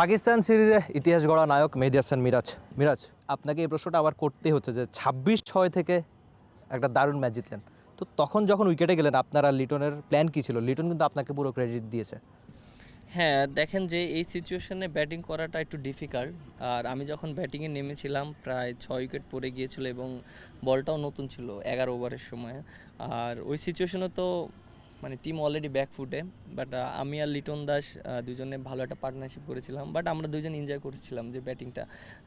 পাকিস্তান সিরিজে ইতিহাস গড়া নায়ক মেহেদি হাসান মিরাজ। মিরাজ, আপনাকে এই প্রশ্নটা আবার করতেই হচ্ছে যে ছাব্বিশ ছয় থেকে একটা দারুণ ম্যাচ জিতলেন। তো তখন যখন উইকেটে গেলেন, আপনারা লিটনের প্ল্যান কী ছিল? লিটন কিন্তু আপনাকে পুরো ক্রেডিট দিয়েছে। হ্যাঁ দেখেন যে এই সিচুয়েশনে ব্যাটিং করাটা একটু ডিফিকাল্ট আর আমি যখন ব্যাটিংয়ে নেমেছিলাম, প্রায় ছয় উইকেট পড়ে গিয়েছিল এবং বলটাও নতুন ছিল এগারো ওভারের সময়। আর ওই সিচুয়েশনে তো মানে টিম অলরেডি ব্যাক ফুটে বাট আমি আর লিটন দাস দুজনে ভালো একটা পার্টনারশিপ করেছিলাম বাট আমরা দুজন এনজয় করেছিলাম যে ব্যাটিংটা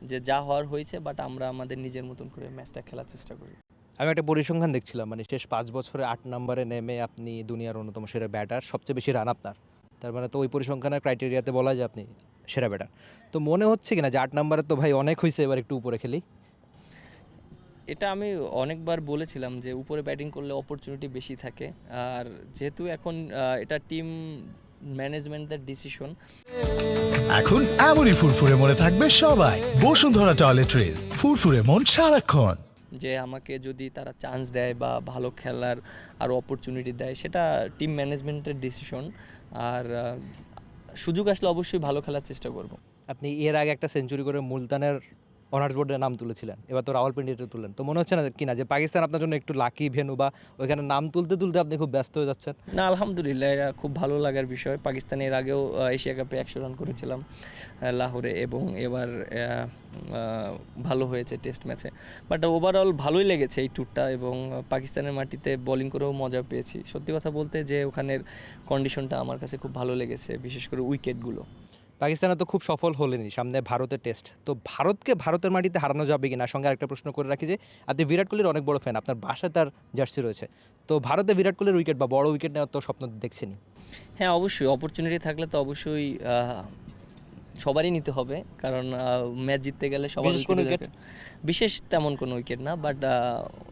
যে যা হওয়ার হয়েছে বাট আমরা আমাদের নিজের মতন করে ম্যাচটা খেলার চেষ্টা করি। আমি একটা পরিসংখ্যান দেখছিলাম মানে শেষ পাঁচ বছরে আট নম্বরে নেমে আপনি দুনিয়ার অন্যতম সেরা ব্যাটার সবচেয়ে বেশি রান আপনার। তার মানে তো ওই পরিসংখ্যানের ক্রাইটেরিয়াতে বলা যায় আপনি সেরা ব্যাটার তো মনে হচ্ছে কিনা যে আট নম্বরে তো ভাই অনেক হয়েছে, এবার একটু উপরে খেলি? এটা আমি অনেকবার বলেছিলাম যে উপরে ব্যাটিং করলে অপরচুনিটি বেশি থাকে। আর যেহেতু এখন এটা টিম ম্যানেজমেন্টের ডিসিশন এখন এমনই ফুরফুরে মনে থাকবে সবাই। বসুন্ধরা টয়লেট্রিজ ফুরফুরে মন সারাক্ষণ। যে আমাকে যদি তারা চান্স দেয় বা ভালো খেলার আরও অপরচুনিটি দেয় সেটা টিম ম্যানেজমেন্টের ডিসিশন আর সুযোগ আসলে অবশ্যই ভালো খেলার চেষ্টা করব। আপনি এর আগে একটা সেঞ্চুরি করে মুলতানের অনার্স বোর্ডের নাম তুলেছিলেন। এবার তো রাওয়ালপিন্ডিতে তুললেন। তো মনে হচ্ছে না কিনা যে পাকিস্তান আপনার জন্য একটু লাকি ভেনু বা ওইখানে নাম তুলতে তুলতে আপনি খুব ব্যস্ত হয়ে যাচ্ছেন? না, আলহামদুলিল্লাহ, এটা খুব ভালো লাগার বিষয়। পাকিস্তানের আগেও এশিয়া কাপে একশো রান করেছিলাম লাহোরে এবং এবার ভালো হয়েছে টেস্ট ম্যাচে বাট ওভারঅল ভালোই লেগেছে এই ট্যুরটা এবং পাকিস্তানের মাটিতে বোলিং করেও মজা পেয়েছি। সত্যি কথা বলতে যে ওখানের কন্ডিশনটা আমার কাছে খুব ভালো লেগেছে, বিশেষ করে উইকেটগুলো পাকিস্তানে তো খুব সফল হলেনি সামনে ভারতের টেস্ট। তো ভারতকে ভারতের মাটিতে হারানো যাবে কিনা? সঙ্গে আরেকটা প্রশ্ন করে রাখি যে আপনি বিরাট কোহলির অনেক বড় ফ্যান আপনার বাসায় তার জার্সি রয়েছে। তো ভারতে বিরাট কোহলির উইকেট বা বড় উইকেট নেওয়ার তো স্বপ্ন দেখছেনি হ্যাঁ অবশ্যই। অপরচুনিটি থাকলে তো অবশ্যই সবারই নিতে হবে। কারণ ম্যাচ জিততে গেলে সবার কোনো দরকার। বিশেষ তেমন কোনো উইকেট না বাট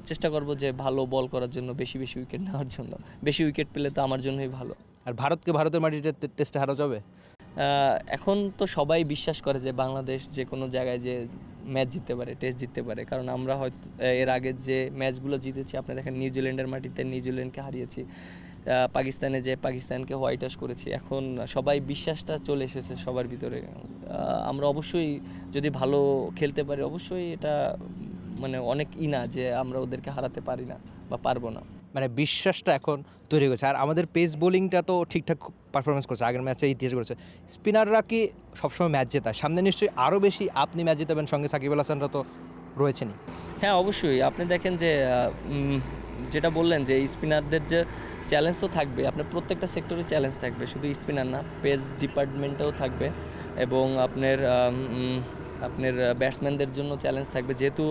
চেষ্টা করব যে ভালো বল করার জন্য বেশি বেশি উইকেট নেওয়ার জন্য। বেশি উইকেট পেলে তো আমার জন্যই ভালো। আর ভারতকে ভারতের মাটিতে টেস্টে হারা যাবে? এখন তো সবাই বিশ্বাস করে যে বাংলাদেশ যে কোনো জায়গায় যে ম্যাচ জিততে পারে টেস্ট জিততে পারে। কারণ আমরা হয়তো এর আগে যে ম্যাচগুলো জিতেছি, আপনি দেখেন নিউজিল্যান্ডের মাটিতে নিউজিল্যান্ডকে হারিয়েছি পাকিস্তানে যে পাকিস্তানকে হোয়াইট ওয়াশ করেছি, এখন সবাই বিশ্বাসটা চলে এসেছে সবার ভিতরে। আমরা অবশ্যই যদি ভালো খেলতে পারি, অবশ্যই এটা মানে অনেক ই না যে আমরা ওদেরকে হারাতে পারি না বা পারব না। মানে বিশ্বাসটা এখন তৈরি হয়েছে আর আমাদের পেস বোলিংটা তো ঠিকঠাক পারফরমেন্স করছে, আগের ম্যাচে ইতিহাস করেছে স্পিনাররা কি সবসময় ম্যাচ জেতায়? সামনে নিশ্চয়ই আরও বেশি আপনি ম্যাচ জিতাবেন, সঙ্গে সাকিব আল হাসানরা তো রয়েছেনই। হ্যাঁ অবশ্যই। আপনি দেখেন যে যেটা বললেন যে স্পিনারদের যে চ্যালেঞ্জ তো থাকবে, আপনার প্রত্যেকটা সেক্টরে চ্যালেঞ্জ থাকবে। শুধু স্পিনার না পেস ডিপার্টমেন্টেও থাকবে এবং আপনার আপনার ব্যাটসম্যানদের জন্য চ্যালেঞ্জ থাকবে। যেহেতু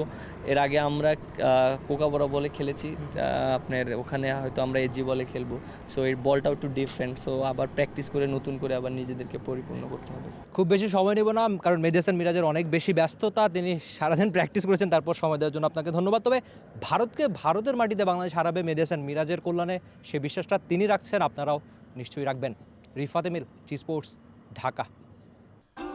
এর আগে আমরা কোকাবরা বলে খেলেছি আপনার ওখানে হয়তো আমরা এজি বলে খেলব। সো এর বলটাও একটু ডিফারেন্ট সো আবার প্র্যাকটিস করে, নতুন করে আবার নিজেদেরকে পরিপূর্ণ করতে হবে। খুব বেশি সময় নেব না, কারণ মেহেদি হাসান মিরাজের অনেক বেশি ব্যস্ততা। তিনি সারাদিন প্র্যাকটিস করেছেন, তারপর সময় দেওয়ার জন্য আপনাকে ধন্যবাদ। তবে ভারতকে ভারতের মাটিতে বাংলাদেশ হারাবে মেহেদি হাসান মিরাজের কল্যাণে সে বিশ্বাসটা তিনি রাখছেন। আপনারাও নিশ্চয়ই রাখবেন। রিফাতে মিল টি sports Dhaka.